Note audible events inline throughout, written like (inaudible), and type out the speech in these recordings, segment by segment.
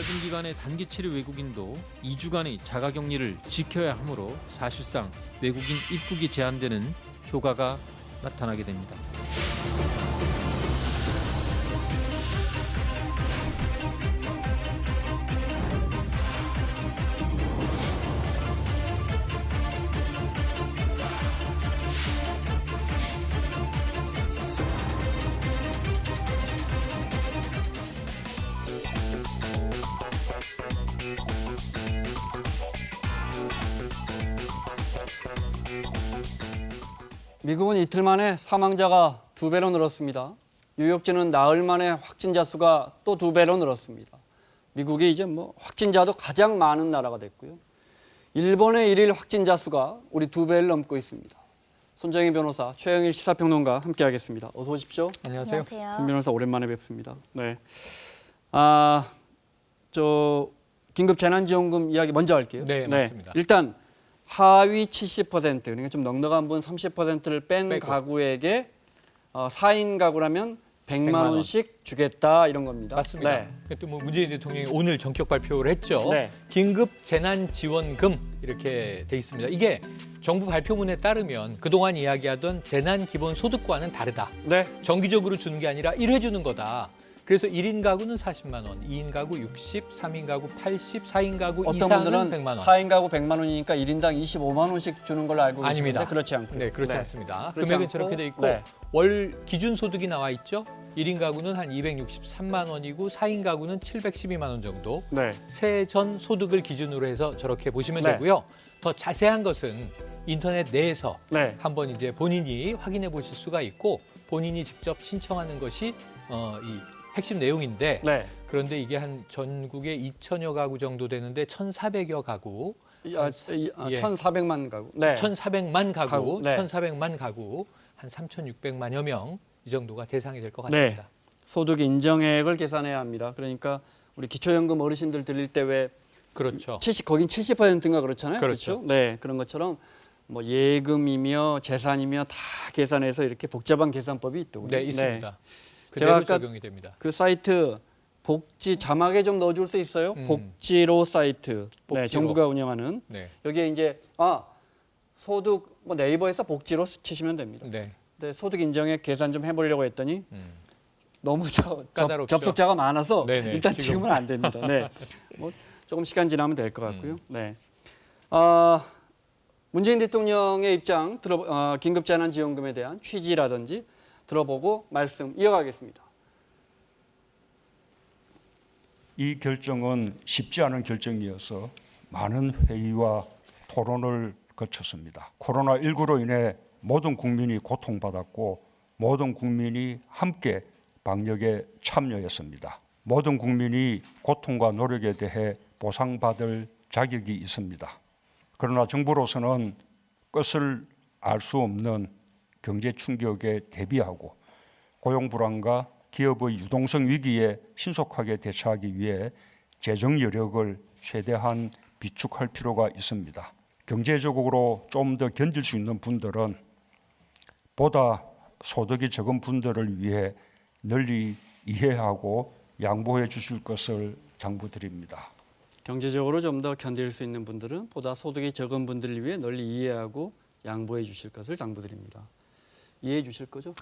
짧은 기간의 단기 체류 외국인도 2주간의 자가 격리를 지켜야 하므로 사실상 외국인 입국이 제한되는 효과가 나타나게 됩니다. 미국은 이틀 만에 사망자가 두 배로 늘었습니다. 뉴욕주는 나흘 만에 확진자 수가 또 두 배로 늘었습니다. 미국이 이제 뭐 확진자도 가장 많은 나라가 됐고요. 일본의 일일 확진자 수가 우리 두 배를 넘고 있습니다. 손정희 변호사, 최영일 시사평론가 함께하겠습니다. 어서 오십시오. 안녕하세요. 손 변호사 오랜만에 뵙습니다. 네. 아, 저 긴급 재난지원금 이야기 먼저 할게요. 네, 맞습니다. 일단 하위 70% 그러니까 좀 넉넉한 분 30%를 뺀 빼고. 가구에게 어, 4인 가구라면 100만, 100만 원. 원씩 주겠다 이런 겁니다. 맞습니다. 네. 또 뭐 문재인 대통령이 오늘 전격 발표를 했죠. 네. 긴급 재난 지원금 이렇게 돼 있습니다. 이게 정부 발표문에 따르면 그동안 이야기하던 재난 기본 소득과는 다르다. 네. 정기적으로 주는 게 아니라 일회 주는 거다. 그래서 1인 가구는 40만 원, 2인 가구 60, 3인 가구 80, 4인 가구 어떤 이상은 분들은 100만 원. 4인 가구 100만 원이니까 1인당 25만 원씩 주는 걸로 알고 계시는데 아닙니다. 그렇지 않고. 네, 그렇지 않습니다. 그렇지 금액은 않고, 저렇게 돼 있고 네. 월 기준 소득이 나와 있죠. 1인 가구는 한 263만 원이고 4인 가구는 712만 원 정도. 네. 세전 소득을 기준으로 해서 저렇게 보시면 네. 되고요. 더 자세한 것은 인터넷 내에서 네. 한번 이제 본인이 확인해 보실 수가 있고 본인이 직접 신청하는 것이 어, 이 핵심 내용인데 네. 그런데 이게 한 전국에 2천여 가구 정도 되는데 1,400여 가구, 이, 아, 이, 아, 예. 1,400만 가구. 네. 1,400만 가구, 가구, 네. 1,400만 가구, 한 3,600만여 명 이 정도가 대상이 될것 네. 같습니다. 소득 인정액을 계산해야 합니다. 그러니까 우리 기초연금 어르신들 드릴 때 왜 그렇죠. 70 거긴 70%인가 그렇잖아요. 그렇죠. 그렇죠? 네, 그런 것처럼 뭐 예금이며 재산이며 다 계산해서 이렇게 복잡한 계산법이 있더군요. 네, 있습니다. 제가 아까 적용이 됩니다. 그 사이트 복지 자막에 좀 넣어줄 수 있어요? 음. 복지로 사이트. 네, 복지로. 정부가 운영하는 네. 여기에 이제 아 소득 뭐 네이버에서 복지로 치시면 됩니다. 네. 네, 소득 인정액 계산 좀 해보려고 했더니 음. 너무 저, 접? 접속자가 많아서 네네, 일단 지금. 지금은 안 됩니다. 네. 뭐 조금 시간 지나면 될것 음. 같고요. 네. 아, 문재인 대통령의 입장 들어 어, 긴급 재난 지원금에 대한 취지라든지 들어보고 말씀 이어가겠습니다. 이 결정은 쉽지 않은 결정이어서 많은 회의와 토론을 거쳤습니다. 코로나19로 인해 모든 국민이 고통받았고 모든 국민이 함께 방역에 참여했습니다. 모든 국민이 고통과 노력에 대해 보상받을 자격이 있습니다. 그러나 정부로서는 끝을 알 수 없는 경제 충격에 대비하고 고용 불안과 기업의 유동성 위기에 신속하게 대처하기 위해 재정 여력을 최대한 비축할 필요가 있습니다. 경제적으로 좀 더 견딜 수 있는 분들은 보다 소득이 적은 분들을 위해 널리 이해하고 양보해 주실 것을 당부드립니다. 경제적으로 좀 더 견딜 수 있는 분들은 보다 소득이 적은 분들을 위해 널리 이해하고 양보해 주실 것을 당부드립니다. 이해해 주실 거죠?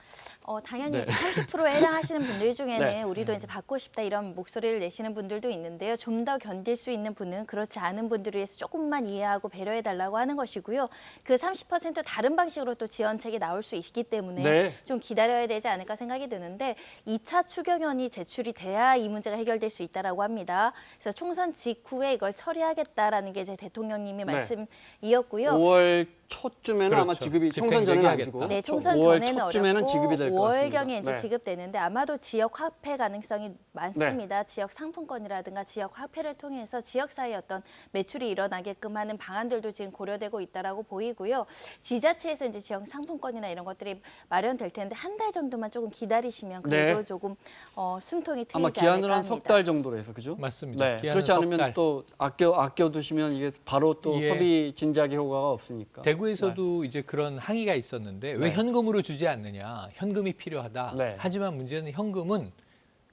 어, 당연히 네. 이제 30%에 해당하시는 분들 중에는 네. 우리도 이제 받고 싶다 이런 목소리를 내시는 분들도 있는데요. 좀 더 견딜 수 있는 분은 그렇지 않은 분들을 위해서 조금만 이해하고 배려해 달라고 하는 것이고요. 그 30% 다른 방식으로 또 지원책이 나올 수 있기 때문에 네. 좀 기다려야 되지 않을까 생각이 드는데 2차 추경안이 제출이 돼야 이 문제가 해결될 수 있다라고 합니다. 그래서 총선 직후에 이걸 처리하겠다라는 게 이제 대통령님의 네. 말씀이었고요. 5월 초쯤에는 그렇죠. 아마 지급이 총선 전에는 안. 주고 네, 총선 5월 전에는 초쯤에는 어렵고 지급이 될것 같습니다. 5월경에 이제 네. 지급되는데 아마도 지역 화폐 가능성이 많습니다. 지역 상품권이라든가 지역 화폐를 통해서 지역 사회 어떤 매출이 일어나게끔 하는 방안들도 지금 고려되고 있다라고 보이고요. 지자체에서 이제 지역 상품권이나 이런 것들이 마련될 텐데 한 달 정도만 조금 기다리시면 그래도 네. 조금 어, 숨통이 트이지 아마 않을까 기한으로 합니다. 한석 달 정도로 해서 그죠? 맞습니다. 네. 그렇지 석 않으면 달. 또 아껴 아껴 두시면 이게 바로 또 예. 소비 진작의 효과가 없으니까. 대구에서도 이제 그런 항의가 있었는데 왜 네. 현금으로 주지 않느냐? 현금이 필요하다. 네. 하지만 문제는 현금은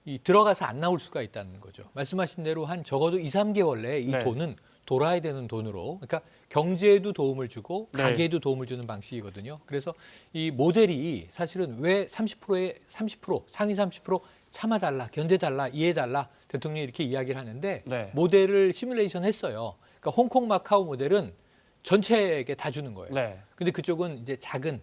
이 들어가서 안 나올 수가 있다는 거죠. 말씀하신 대로 한 적어도 2, 3개월 내에 이 네. 돈은 돌아야 되는 돈으로 그러니까 경제에도 도움을 주고 네. 가게에도 도움을 주는 방식이거든요. 그래서 이 모델이 사실은 왜 30%에 30% 상위 30% 참아달라, 견뎌달라, 이해달라 대통령이 이렇게 이야기를 하는데 네. 모델을 시뮬레이션 했어요. 그러니까 홍콩 마카오 모델은 전체에게 다 주는 거예요. 네. 근데 그쪽은 이제 작은 이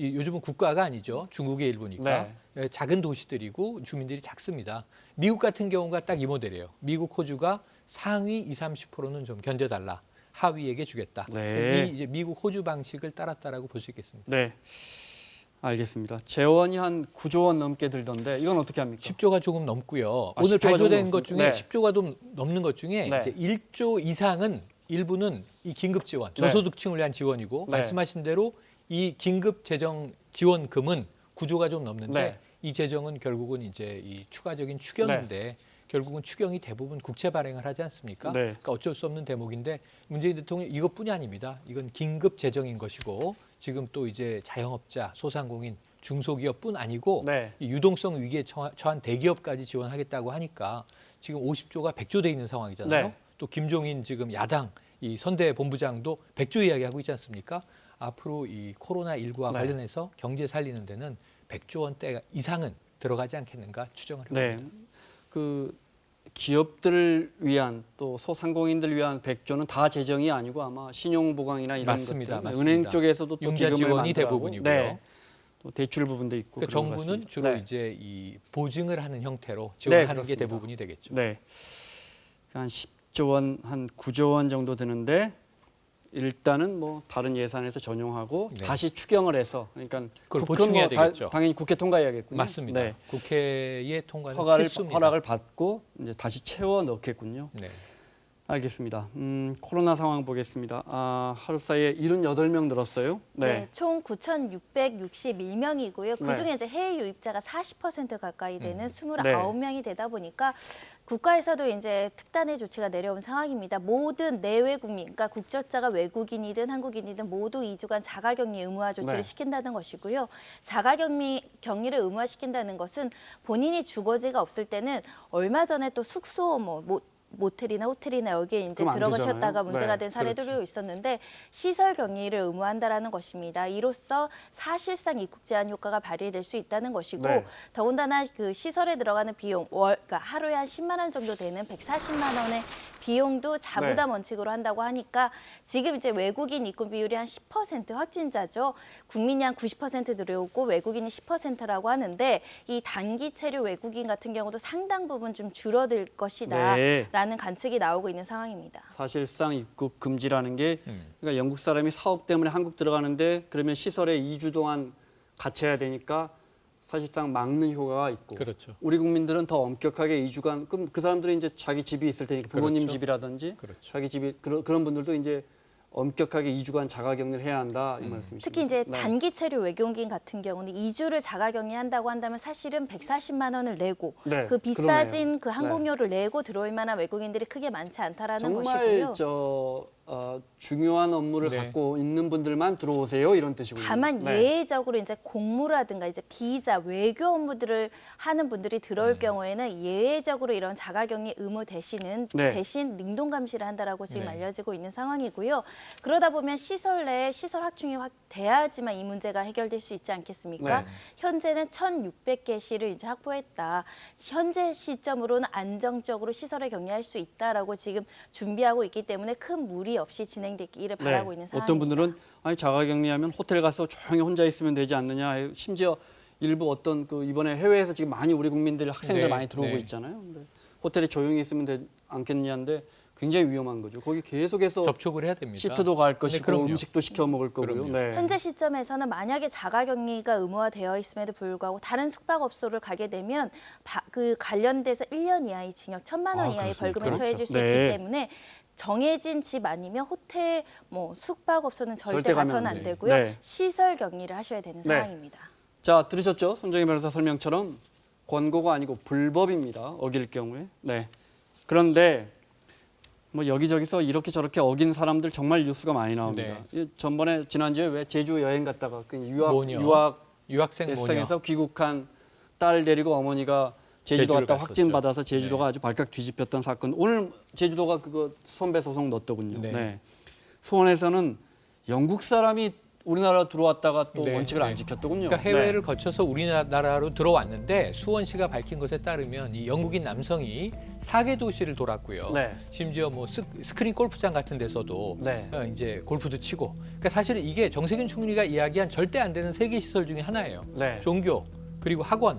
요즘은 국가가 아니죠. 중국의 일부니까 예, 작은 도시들이고 주민들이 작습니다. 미국 같은 경우가 딱 이 모델이에요. 미국 호주가 상위 2, 30%는 좀 견뎌달라. 하위에게 주겠다. 네. 이 이제 미국 호주 방식을 따랐다라고 볼 수 있겠습니다. 네. 알겠습니다. 재원이 한 9조 원 넘게 들던데 이건 어떻게 합니까? 10조가 조금 넘고요. 아, 오늘 10조가 좀 발표된 것 중에. 네. 10조가 좀 넘는 것 중에 네. 이제 1조 이상은 일부는 이 긴급 지원, 네. 저소득층을 위한 지원이고 네. 말씀하신 대로 이 긴급 재정 지원금은 9조가 좀 넘는데 네. 이 재정은 결국은 이제 이 추가적인 추경인데 결국은 추경이 대부분 국채 발행을 하지 않습니까? 네. 그러니까 어쩔 수 없는 대목인데 문재인 대통령 이것뿐이 아닙니다. 이건 긴급 재정인 것이고 지금 또 이제 자영업자, 소상공인, 중소기업뿐 아니고 네. 이 유동성 위기에 처- 처한 대기업까지 지원하겠다고 하니까 지금 50조가 100조 돼 있는 상황이잖아요. 네. 또 김종인 지금 야당 이 선대 본부장도 100조 이야기하고 있지 않습니까? 앞으로 이 코로나 19와 네. 관련해서 경제 살리는 데는 100조 원대 이상은 들어가지 않겠는가 추정을 네. 해봅니다. 그 기업들을 위한 또 소상공인들 위한 100조는 다 재정이 아니고 아마 신용 보강이나 이런 맞습니다. 것들 맞습니다. 은행 쪽에서도 또 기금을 지원이 대부분이고요. 네. 또 대출 부분도 있고 그러니까 정부는. 주로 네. 이제 이 보증을 하는 형태로 지원하는 게 그렇습니다. 대부분이 되겠죠. 네. 한 10조 원, 한 9조 원 정도 드는데 일단은 뭐 다른 예산에서 전용하고 네. 다시 추경을 해서 그러니까 그걸 국회 보충해야 뭐 다- 되겠죠. 당연히 국회 통과해야겠군요. 맞습니다. 네. 국회의 통과는 허가를 필수입니다. 허락을 받고 이제 다시 채워 넣겠군요. 네. 알겠습니다. 음, 코로나 상황 보겠습니다. 아, 하루 사이에 78명 늘었어요. 네. 네. 총 9,661명이고요. 네. 그중에 이제 해외 유입자가 40% 가까이 음. 되는 29명이 되다 보니까 국가에서도 이제 특단의 조치가 내려온 상황입니다. 모든 내외 국민, 그러니까 국적자가 외국인이든 한국인이든 모두 2주간 자가격리 의무화 조치를 네. 시킨다는 것이고요. 자가격리 격리를 의무화시킨다는 것은 본인이 주거지가 없을 때는 얼마 전에 또 숙소 뭐 모, 모텔이나 호텔이나 여기에 이제 그럼 안 들어가셨다가 되잖아요. 문제가 네, 된 사례들이 그렇죠. 있었는데 시설 격리를 의무한다라는 것입니다. 이로써 사실상 입국 제한 효과가 발휘될 수 있다는 것이고 네. 더군다나 그 시설에 들어가는 비용 월 그러니까 하루에 한 10만 원 정도 되는 140만 원의 비용도 자부담 네. 원칙으로 한다고 하니까 지금 이제 외국인 입국 비율이 한 10% 확진자죠. 국민이 한 90% 들어오고 외국인이 10%라고 하는데 이 단기 체류 외국인 같은 경우도 상당 부분 좀 줄어들 것이다. 네. 라는 관측이 나오고 있는 상황입니다. 사실상 입국 금지라는 게 음. 그러니까 영국 사람이 사업 때문에 한국 들어가는데 그러면 시설에 2주 동안 갇혀야 되니까 사실상 막는 효과가 있고 그렇죠. 우리 국민들은 더 엄격하게 2주간 그럼 그 사람들이 이제 자기 집이 있을 테니까 부모님 그렇죠. 집이라든지 그렇죠. 자기 집이 그런 그런 분들도 이제 엄격하게 2주간 자가격리를 해야 한다 이 음. 말씀이십니다. 특히 이제 네. 단기 체류 외국인 같은 경우는 2주를 자가격리한다고 한다면 사실은 140만 원을 내고 네, 그 비싸진 그러네요. 그 항공료를 내고 들어올 만한 외국인들이 크게 많지 않다라는 정말 것이고요. 저 어, 중요한 업무를 네. 갖고 있는 분들만 들어오세요 이런 뜻이군요. 다만 네. 예외적으로 이제 공무라든가 이제 비자 외교 업무들을 하는 분들이 들어올 음. 경우에는 예외적으로 이런 자가격리 의무 대신은 네. 대신 능동 감시를 한다라고 지금 네. 알려지고 있는 상황이고요. 그러다 보면 시설 내에 시설 확충이 확 돼야지만 이 문제가 해결될 수 있지 않겠습니까? 네. 현재는 1,600개실을 이제 확보했다. 현재 시점으로는 안정적으로 시설에 격리할 수 있다라고 지금 준비하고 있기 때문에 큰 무리 없이 진행되기를 바라고 있는 상황입니다. 네. 어떤 분들은 아니 자가격리하면 호텔 가서 조용히 혼자 있으면 되지 않느냐. 심지어 일부 어떤 그 이번에 해외에서 지금 많이 우리 국민들 학생들 네, 많이 들어오고 네. 있잖아요. 근데 호텔에 조용히 있으면 되지 않겠냐는데 굉장히 위험한 거죠. 거기 계속해서 접촉을 해야 됩니다. 시트도 갈 것이고 그럼요. 음식도 시켜 먹을 거고요. 그럼요. 네. 현재 시점에서는 만약에 자가격리가 의무화되어 있음에도 불구하고 다른 숙박업소를 가게 되면 바- 그 관련돼서 1년 이하의 징역, 1천만 원 아, 이하의 그렇습니까? 벌금에 처해질 수 네. 있기 때문에 정해진 집 아니면 호텔, 뭐 숙박업소는 절대, 절대 가면 가서는 안 안 돼요. 되고요. 네. 시설 격리를 하셔야 되는 네. 상황입니다. 자 들으셨죠? 손정희 변호사 설명처럼 권고가 아니고 불법입니다. 어길 경우에. 네. 그런데 뭐 여기저기서 이렇게 저렇게 어긴 사람들 정말 뉴스가 많이 나옵니다. 이 전번에 지난주에 왜 제주 여행 갔다가 그 유학 모녀. 유학 유학생 모녀. 대상에서 귀국한 딸 데리고 어머니가 제주도 갔다. 확진 받아서 제주도가 네. 아주 발칵 뒤집혔던 사건. 오늘 제주도가 그거 손배 소송 넣었더군요. 네. 네. 수원에서는 영국 사람이 우리나라 들어왔다가 또 네, 원칙을 네. 안 지켰더군요. 그러니까 해외를 거쳐서 우리나라로 들어왔는데 수원시가 밝힌 것에 따르면 이 영국인 남성이 사개 도시를 돌았고요. 네. 심지어 뭐 스, 스크린 골프장 같은 데서도 네. 어, 이제 골프도 치고. 그러니까 사실은 이게 정세균 총리가 이야기한 절대 안 되는 세계 시설 중에 하나예요. 네. 종교 그리고 학원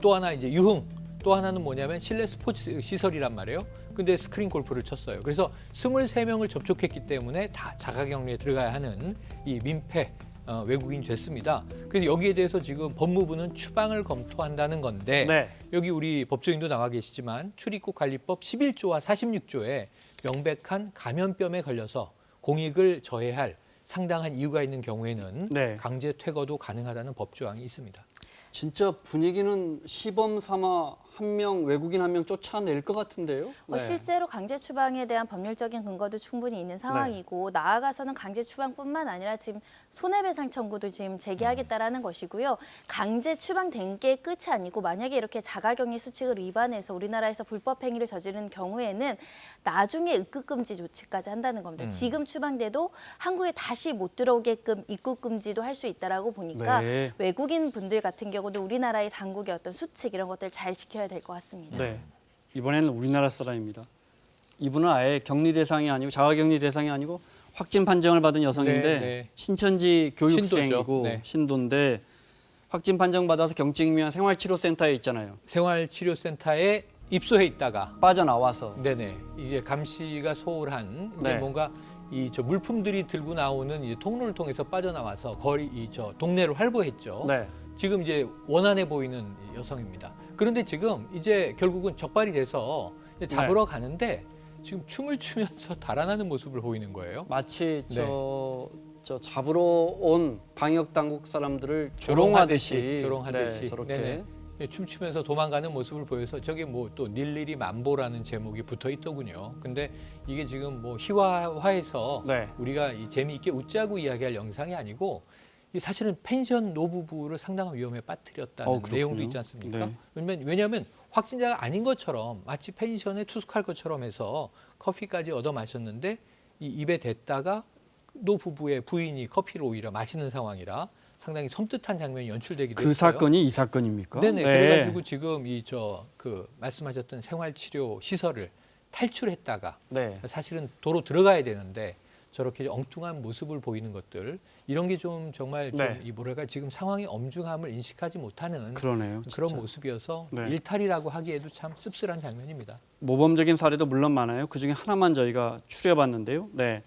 또 하나 이제 유흥 또 하나는 뭐냐면 실내 스포츠 시설이란 말이에요. 근데 스크린 골프를 쳤어요. 그래서 23명을 접촉했기 때문에 다 자가격리에 들어가야 하는 이 민폐 어, 외국인 됐습니다. 그래서 여기에 대해서 지금 법무부는 추방을 검토한다는 건데 네. 여기 우리 법조인도 나와 계시지만 출입국 관리법 11조와 46조에 명백한 감염병에 걸려서 공익을 저해할 상당한 이유가 있는 경우에는 네. 강제 퇴거도 가능하다는 법 조항이 있습니다. 진짜 분위기는 시범 삼아 한 명 외국인 한 명 쫓아낼 것 같은데요. 어, 네. 실제로 강제 추방에 대한 법률적인 근거도 충분히 있는 상황이고 나아가서는 강제 추방뿐만 아니라 지금 손해배상 청구도 지금 제기하겠다라는 것이고요. 강제 추방된 게 끝이 아니고 만약에 이렇게 자가격리 수칙을 위반해서 우리나라에서 불법 행위를 저지르는 경우에는 나중에 입국 금지 조치까지 한다는 겁니다. 음. 지금 추방돼도 한국에 다시 못 들어오게끔 입국 금지도 할 수 있다라고 보니까 네. 외국인 분들 같은 경우도 우리나라의 당국의 어떤 수칙 이런 것들 잘 지켜야 될 것 같습니다. 네. 이번에는 우리나라 사람입니다. 이분은 아예 격리 대상이 아니고 자가격리 대상이 아니고 확진 판정을 받은 여성인데 네, 네. 신천지 교육생이고. 네. 신도인데 확진 판정 받아서 경증면 생활치료센터에 있잖아요. 생활치료센터에 입소해 있다가 빠져나와서 네네 이제 감시가 소홀한 이제 네. 뭔가 이 저 물품들이 들고 나오는 이제 통로를 통해서 빠져나와서 거리 이 저 동네를 활보했죠. 네. 지금 이제 원한해 보이는 이 여성입니다. 그런데 지금 이제 결국은 적발이 돼서 네. 잡으러 가는데 지금 춤을 추면서 (laughs) 달아나는 모습을 보이는 거예요. 마치 네. 저, 저 잡으러 온 방역 당국 사람들을 조롱하듯이, 조롱하듯이. 네, 저렇게 네네. 예, 춤추면서 도망가는 모습을 보여서 저게 뭐 또 닐리리 만보라는 제목이 붙어 있더군요. 근데 이게 지금 뭐 희화화해서 네. 우리가 이 재미있게 웃자고 이야기할 영상이 아니고 이 사실은 펜션 노부부를 상당한 위험에 빠뜨렸다는 어. 내용도 있지 않습니까? 네. 왜냐면, 왜냐하면 확진자가 아닌 것처럼 마치 펜션에 투숙할 것처럼 해서 커피까지 얻어 마셨는데 이 입에 댔다가 노 부부의 부인이 커피를 오히려 마시는 상황이라 상당히 섬뜩한 장면이 연출되기도 그 했어요. 사건이 이 사건입니까? 네네. 그래가지고 지금 이 저 그 말씀하셨던 생활치료 시설을 탈출했다가 네. 사실은 도로 들어가야 되는데 저렇게 엉뚱한 모습을 보이는 것들 이런 게 좀 정말 네. 좀이 뭐랄까 지금 상황의 엄중함을 인식하지 못하는 그러네요. 그런 진짜. 모습이어서 네. 일탈이라고 하기에도 참 씁쓸한 장면입니다. 모범적인 사례도 물론 많아요. 그 중에 하나만 저희가 추려봤는데요. 네,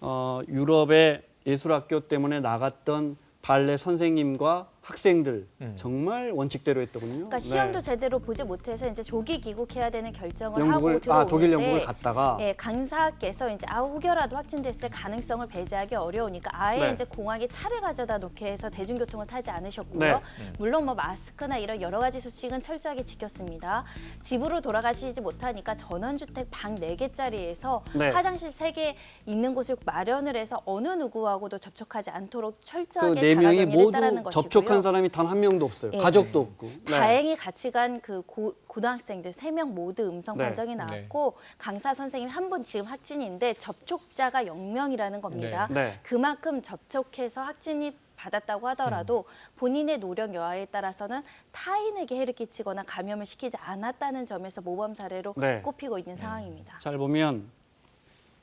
어, 유럽의 예술학교 때문에 나갔던 발레 선생님과 학생들 음. 정말 원칙대로 했더군요. 그러니까 시험도 네. 제대로 보지 못해서 이제 조기 귀국해야 되는 결정을 영국을 하고 들어오는데 아 독일 영국을 갔다가 예, 강사께서 이제 아 혹여라도 확진됐을 가능성을 배제하기 어려우니까 아예 네. 이제 공항에 차를 가져다 놓게 해서 대중교통을 타지 않으셨고요. 네. 물론 뭐 마스크나 이런 여러 가지 수칙은 철저하게 지켰습니다. 집으로 돌아가시지 못하니까 전원주택 방 네개짜리에서 네. 화장실 세 개 있는 곳을 마련을 해서 어느 누구하고도 접촉하지 않도록 그 철저하게 네 명이 자가격리를 모두 했다라는 것이고요. 접촉한 사람이 단 한 명도 없어요. 예. 가족도 없고. 네. 다행히 같이 간 그 고등학생들 세 명 모두 음성 네. 판정이 나왔고 강사 선생님 한 분 지금 확진인데 접촉자가 0명이라는 겁니다. 네. 그만큼 접촉해서 확진이 받았다고 하더라도 본인의 노력 여하에 따라서는 타인에게 해를 끼치거나 감염을 시키지 않았다는 점에서 모범 사례로 네. 꼽히고 있는 상황입니다. 잘 보면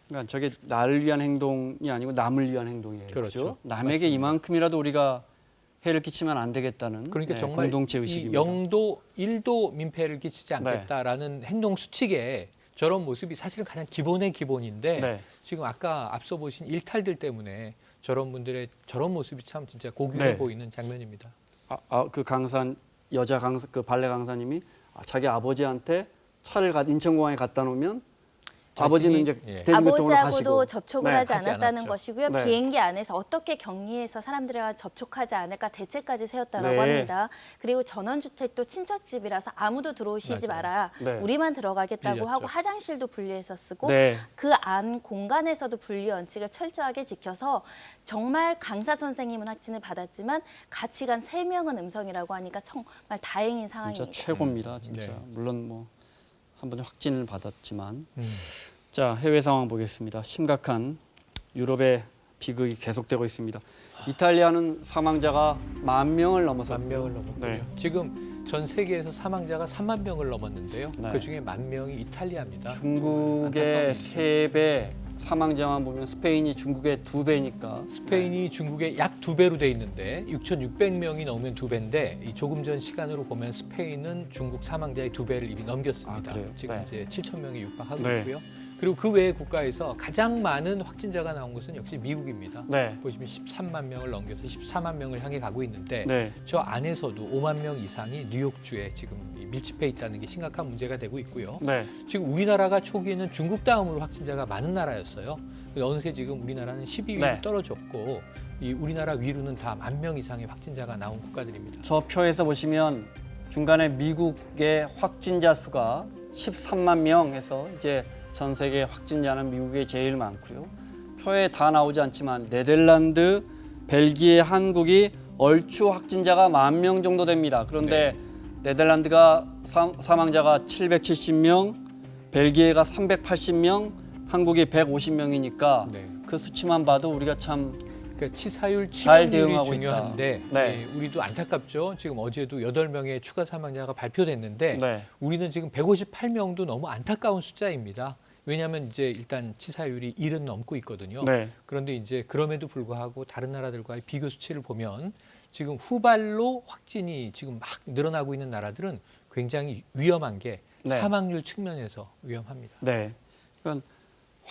그러니까 저게 나를 위한 행동이 아니고 남을 위한 행동이에요. 그렇죠. 그렇죠? 남에게 이만큼이라도 우리가 해를 끼치면 안 되겠다는 그러니까 네, 정말 공동체 이 의식입니다. 네. 0도 1도 민폐를 끼치지 않겠다라는 행동 수칙에 저런 모습이 사실은 가장 기본의 기본인데 네. 지금 아까 앞서 보신 일탈들 때문에 저런 분들의 저런 모습이 참 진짜 고귀해 네. 보이는 장면입니다. 아, 아, 그 강사 여자 강사 그 발레 강사님이 아, 자기 아버지한테 차를 가, 인천공항에 갖다 놓으면 아버지는 이제 예. 대중교통으로 아버지하고도 가시고 접촉을 네, 하지 하지 않았다는 않았죠. 것이고요. 네. 비행기 안에서 어떻게 격리해서 사람들과 접촉하지 않을까 대책까지 세웠다고 네. 합니다. 그리고 전원주택도 친척집이라서 아무도 들어오시지 맞아요. 마라. 네. 우리만 들어가겠다고 빌렸죠. 하고 화장실도 분리해서 쓰고 네. 그 안 공간에서도 분리 원칙을 철저하게 지켜서 정말 강사 선생님은 확진을 받았지만 같이 간 세 명은 음성이라고 하니까 정말 다행인 상황입니다. 진짜 최고입니다. 진짜 네. 물론 뭐 한번 확진을 받았지만 음. 자 해외 상황 보겠습니다. 심각한 유럽의 비극이 계속되고 있습니다. 이탈리아는 사망자가 만 명을 넘어서 만 명을 넘었고요. 네. 지금 전 세계에서 사망자가 3만 명을 넘었는데요. 네. 그 중에 만 명이 이탈리아입니다. 중국의 안타까운 세배 사망자만 보면 스페인이 중국의 두 배니까 스페인이 중국의 약 두 배로 돼 있는데 6,600명이 넘으면 두 배인데 이 조금 전 시간으로 보면 스페인은 중국 사망자의 두 배를 이미 넘겼습니다. 아? 지금 네. 이제 7천 명이 육박하고 네. 있고요. 그리고 그 외의 국가에서 가장 많은 확진자가 나온 것은 역시 미국입니다. 네. 보시면 13만 명을 넘겨서 14만 명을 향해 가고 있는데 네. 저 안에서도 5만 명 이상이 뉴욕주에 지금 이 밀집해 있다는 게 심각한 문제가 되고 있고요. 네. 지금 우리나라가 초기에는 중국 다음으로 확진자가 많은 나라였어요. 근데 어느새 지금 우리나라는 12위로 네. 떨어졌고 이 우리나라 위로는 다 만 명 이상의 확진자가 나온 국가들입니다. 저 표에서 보시면 중간에 미국의 확진자 수가 13만 명 해서 이제 전 세계 확진자는 미국이 제일 많고요. 표에 다 나오지 않지만 네덜란드, 벨기에, 한국이 얼추 확진자가 만 명 정도 됩니다. 그런데 네 덜란드가 사, 사망자가 770명, 벨기에가 380명, 한국이 150명이니까 네. 그 수치만 봐도 우리가 참 그러니까 치사율 잘 치명률이 대응하고 중요한데 있다. 네. 예, 우리도 안타깝죠. 지금 어제도 8명의 추가 사망자가 발표됐는데 네. 우리는 지금 158명도 너무 안타까운 숫자입니다. 왜냐하면 이제 일단 치사율이 1은 넘고 있거든요. 네. 그런데 이제 그럼에도 불구하고 다른 나라들과의 비교 수치를 보면 지금 후발로 확진이 지금 막 늘어나고 있는 나라들은 굉장히 위험한 게 네. 사망률 측면에서 위험합니다. 네. 그러니까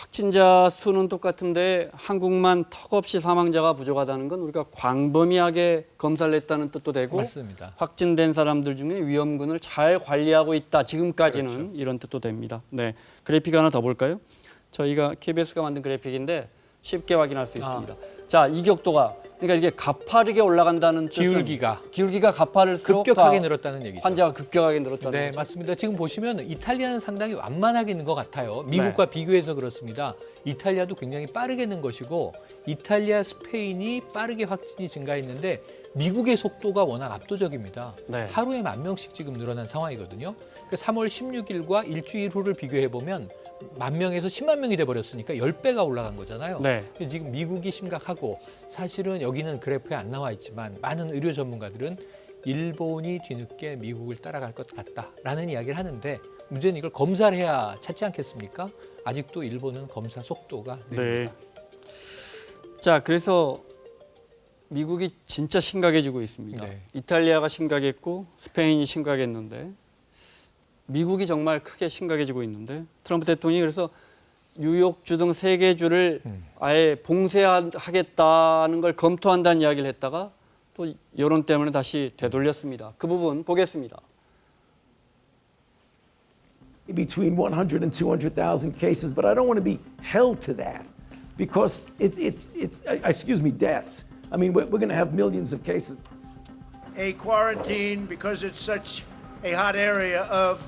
확진자 수는 똑같은데 한국만 턱없이 사망자가 부족하다는 건 우리가 광범위하게 검사를 했다는 뜻도 되고 맞습니다. 확진된 사람들 중에 위험군을 잘 관리하고 있다. 지금까지는 그렇죠. 이런 뜻도 됩니다. 네. 그래픽 하나 더 볼까요? 저희가 KBS가 만든 그래픽인데 쉽게 확인할 수 아. 있습니다. 자, 이격도가 그러니까 이게 가파르게 올라간다는 뜻은 기울기가 기울기가 가파를수록 급격하게 더 늘었다는 얘기죠. 환자가 급격하게 늘었다는 네, 거죠. 맞습니다. 지금 보시면 이탈리아는 상당히 완만하게 는 것 같아요. 미국과 네. 비교해서 그렇습니다. 이탈리아도 굉장히 빠르게 는 것이고 이탈리아, 스페인이 빠르게 확진이 증가했는데 미국의 속도가 워낙 압도적입니다. 네. 하루에 만 명씩 지금 늘어난 상황이거든요. 그 3월 16일과 일주일 후를 비교해 보면 만 명에서 10만 명이 돼 버렸으니까 10배가 올라간 거잖아요. 네. 지금 미국이 심각하고 사실은 여기는 그래프에 안 나와 있지만 많은 의료 전문가들은 일본이 뒤늦게 미국을 따라갈 것 같다라는 이야기를 하는데 문제는 이걸 검사를 해야 찾지 않겠습니까? 아직도 일본은 검사 속도가 네. 느립니다. 자, 그래서 미국이 진짜 심각해지고 있습니다. 네. 이탈리아가 심각했고 스페인이 심각했는데 미국이 정말 크게 심각해지고 있는데 트럼프 대통령이 그래서 뉴욕주 등 세 개 주를 음. 아예 봉쇄하겠다는 걸 검토한다는 이야기를 했다가 또 여론 때문에 다시 되돌렸습니다. 그 부분 보겠습니다. between 100 and 200,000 cases, but I don't want to be held to that because it's, it's, it's uh, excuse me, deaths. I mean, we're, we're going to have millions of cases. a quarantine because it's such a hot area of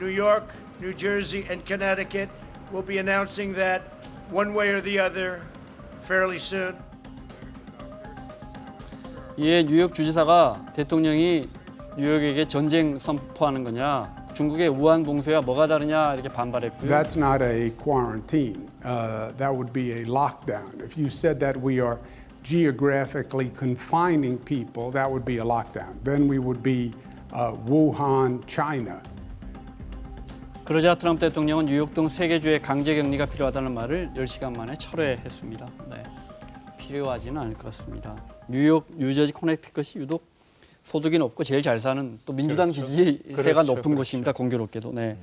New York, New Jersey, and Connecticut. We'll be announcing that one way or the other fairly soon. 이에 뉴욕 주지사가 대통령이 뉴욕에게 전쟁 선포하는 거냐, 중국의 우한 봉쇄와 뭐가 다르냐 이렇게 반발했고요. That's not a quarantine. Uh, that would be a lockdown. If you said that we are geographically confining people, that would be a lockdown. Then we would be uh, Wuhan, China. 그러자 트럼프 대통령은 뉴욕 등 세 개 주의 강제 격리가 필요하다는 말을 10시간 만에 철회했습니다. 네. 필요하지는 않을 것 같습니다. 뉴욕, 뉴저지, 코네티컷이 유독 소득이 높고 제일 잘 사는 또 민주당 그렇죠. 지지세가 그렇죠. 높은 그렇죠. 곳입니다. 공교롭게도. 네.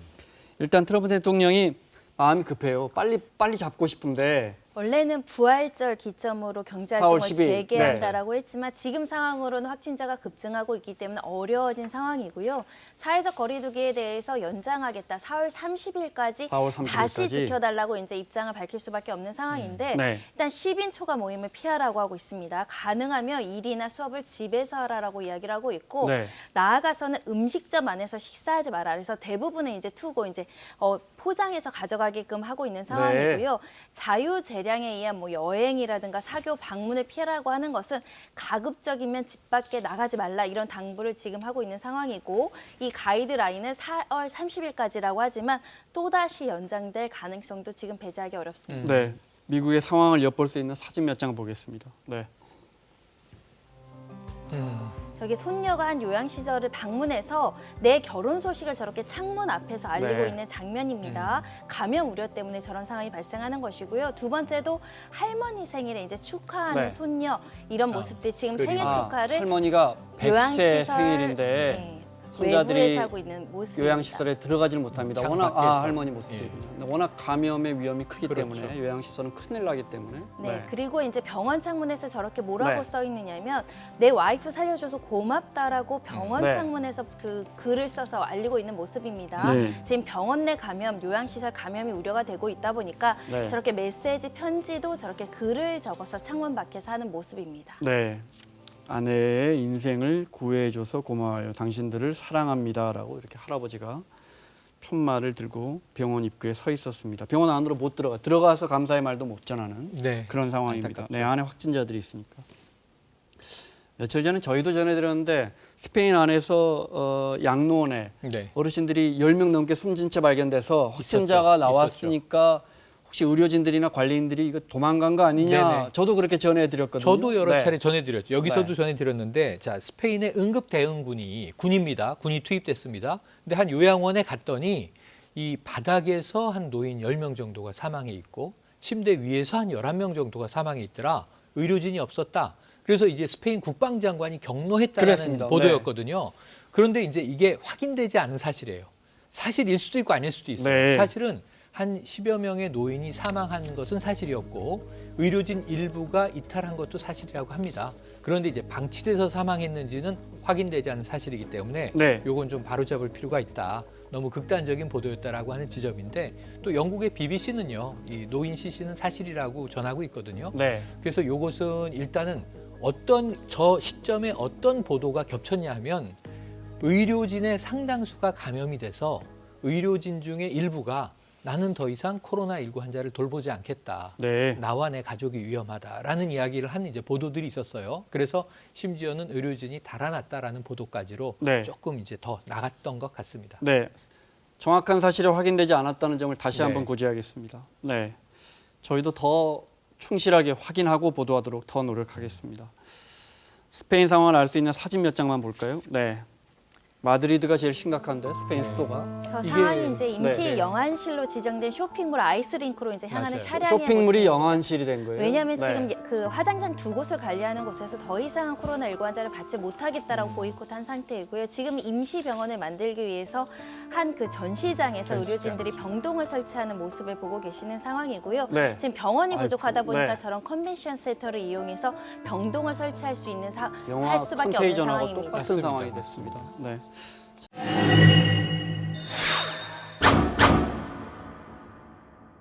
일단 트럼프 대통령이 마음이 급해요. 빨리 빨리 잡고 싶은데 원래는 부활절 기점으로 경제 4월 활동을 10일. 재개한다라고 했지만 지금 상황으로는 확진자가 급증하고 있기 때문에 어려워진 상황이고요. 사회적 거리두기에 대해서 연장하겠다. 4월 30일까지 4월 30일 다시. 지켜달라고 이제 입장을 밝힐 수밖에 없는 상황인데 네. 일단 10인 초과 모임을 피하라고 하고 있습니다. 가능하면 일이나 수업을 집에서 하라라고 이야기를 하고 있고 네. 나아가서는 음식점 안에서 식사하지 마라. 그래서 대부분은 이제 투고 이제 어, 포장해서 가져가게끔 하고 있는 상황이고요. 자유 재량 에 의한 뭐 여행이라든가 사교 방문을 피하라고 하는 것은 가급적이면 집 밖에 나가지 말라 이런 당부를 지금 하고 있는 상황이고 이 가이드라인은 4월 30일까지라고 하지만 또다시 연장될 가능성도 지금 배제하기 어렵습니다. 네. 미국의 상황을 엿볼 수 있는 사진 몇 장 보겠습니다. 네. 저기 손녀가 한 요양시설을 방문해서 내 결혼 소식을 저렇게 창문 앞에서 알리고 네. 있는 장면입니다. 감염 우려 때문에 저런 상황이 발생하는 것이고요. 두 번째도 할머니 생일에 이제 축하하는 네. 손녀 이런 모습들 지금 그림. 생일 아, 축하를 할머니가 100세 요양시설 생일인데 네, 외부에서 하고 있는 모습입니다. 요양시설에 들어가질 못합니다. 장 워낙. 아 할머니 모습도 예. 워낙 감염의 위험이 크기 그렇죠. 때문에 요양시설은 큰일 나기 때문에 네, 그리고 이제 병원 창문에서 저렇게 뭐라고 네. 써 있느냐면 내 와이프 살려줘서 고맙다라고 병원 네. 창문에서 그 글을 써서 알리고 있는 모습입니다. 네. 지금 병원 내 감염, 요양시설 감염이 우려가 되고 있다 보니까 네. 저렇게 메시지 편지도 저렇게 글을 적어서 창문 밖에서 하는 모습입니다. 네. 아내의 인생을 구해줘서 고마워요. 당신들을 사랑합니다라고 이렇게 할아버지가 편말을 들고 병원 입구에 서 있었습니다. 병원 안으로 못 들어가. 들어가서 감사의 말도 못 전하는 네. 그런 상황입니다. 안타깝죠. 네, 안에 확진자들이 있으니까. 며칠 전에 저희도 전해드렸는데 스페인 안에서 어, 양로원에 네. 어르신들이 10명 넘게 숨진 채 발견돼서 확진자가 있었죠. 나왔으니까 혹시 의료진들이나 관리인들이 이거 도망간 거 아니냐 네네. 저도 그렇게 전해드렸거든요. 저도 여러 네. 차례 전해드렸죠. 여기서도 네. 전해드렸는데, 자 스페인의 응급 대응군이 군입니다. 군이 투입됐습니다. 근데 한 요양원에 갔더니 이 바닥에서 한 노인 10명 정도가 사망해 있고 침대 위에서 한 11명 정도가 사망해 있더라. 의료진이 없었다. 그래서 이제 스페인 국방장관이 경로했다는 그랬습니다. 보도였거든요. 그런데 이제 이게 확인되지 않은 사실이에요. 사실일 수도 있고 아닐 수도 있어요. 네. 사실은 한 10여 명의 노인이 사망한 것은 사실이었고 의료진 일부가 이탈한 것도 사실이라고 합니다. 그런데 이제 방치돼서 사망했는지는 확인되지 않은 사실이기 때문에 네. 요건 좀 바로잡을 필요가 있다. 너무 극단적인 보도였다라고 하는 지점인데 또 영국의 BBC는요. 이 노인 시신은 사실이라고 전하고 있거든요. 네. 그래서 요것은 일단은 어떤 저 시점에 어떤 보도가 겹쳤냐 하면 의료진의 상당수가 감염이 돼서 의료진 중에 일부가 나는 더 이상 코로나19 환자를 돌보지 않겠다. 네. 나와 내 가족이 위험하다라는 이야기를 한 이제 보도들이 있었어요. 그래서 심지어는 의료진이 달아났다라는 보도까지로 네. 조금 이제 더 나갔던 것 같습니다. 네. 정확한 사실이 확인되지 않았다는 점을 다시 네. 한번 고지하겠습니다. 네. 저희도 더 충실하게 확인하고 보도하도록 더 노력하겠습니다. 스페인 상황을 알 수 있는 사진 몇 장만 볼까요? 네. 마드리드가 제일 심각한데 스페인 수도가 저 이게- 상황이 이제 임시 네, 네. 영안실로 지정된 쇼핑몰 아이스링크로 이제 향하는 맞아요. 차량의 쇼핑몰이 모습입니다. 영안실이 된 거예요. 왜냐하면 네. 지금 그 화장장 두 곳을 관리하는 곳에서 더 이상 코로나19 환자를 받지 음. 못하겠다라고 보이콧한 상태이고요. 지금 임시 병원을 만들기 위해서 한 그 전시장에서 전시장. 의료진들이 병동을 설치하는 모습을 보고 계시는 상황이고요. 네. 지금 병원이 아이고, 부족하다 보니까 네. 저런 컨벤션 센터를 이용해서 병동을 설치할 수 있는 사, 영화 할 수밖에 없는 컨테이전하고 상황입니다. 똑같은. 상황이 됐습니다. 네. 자.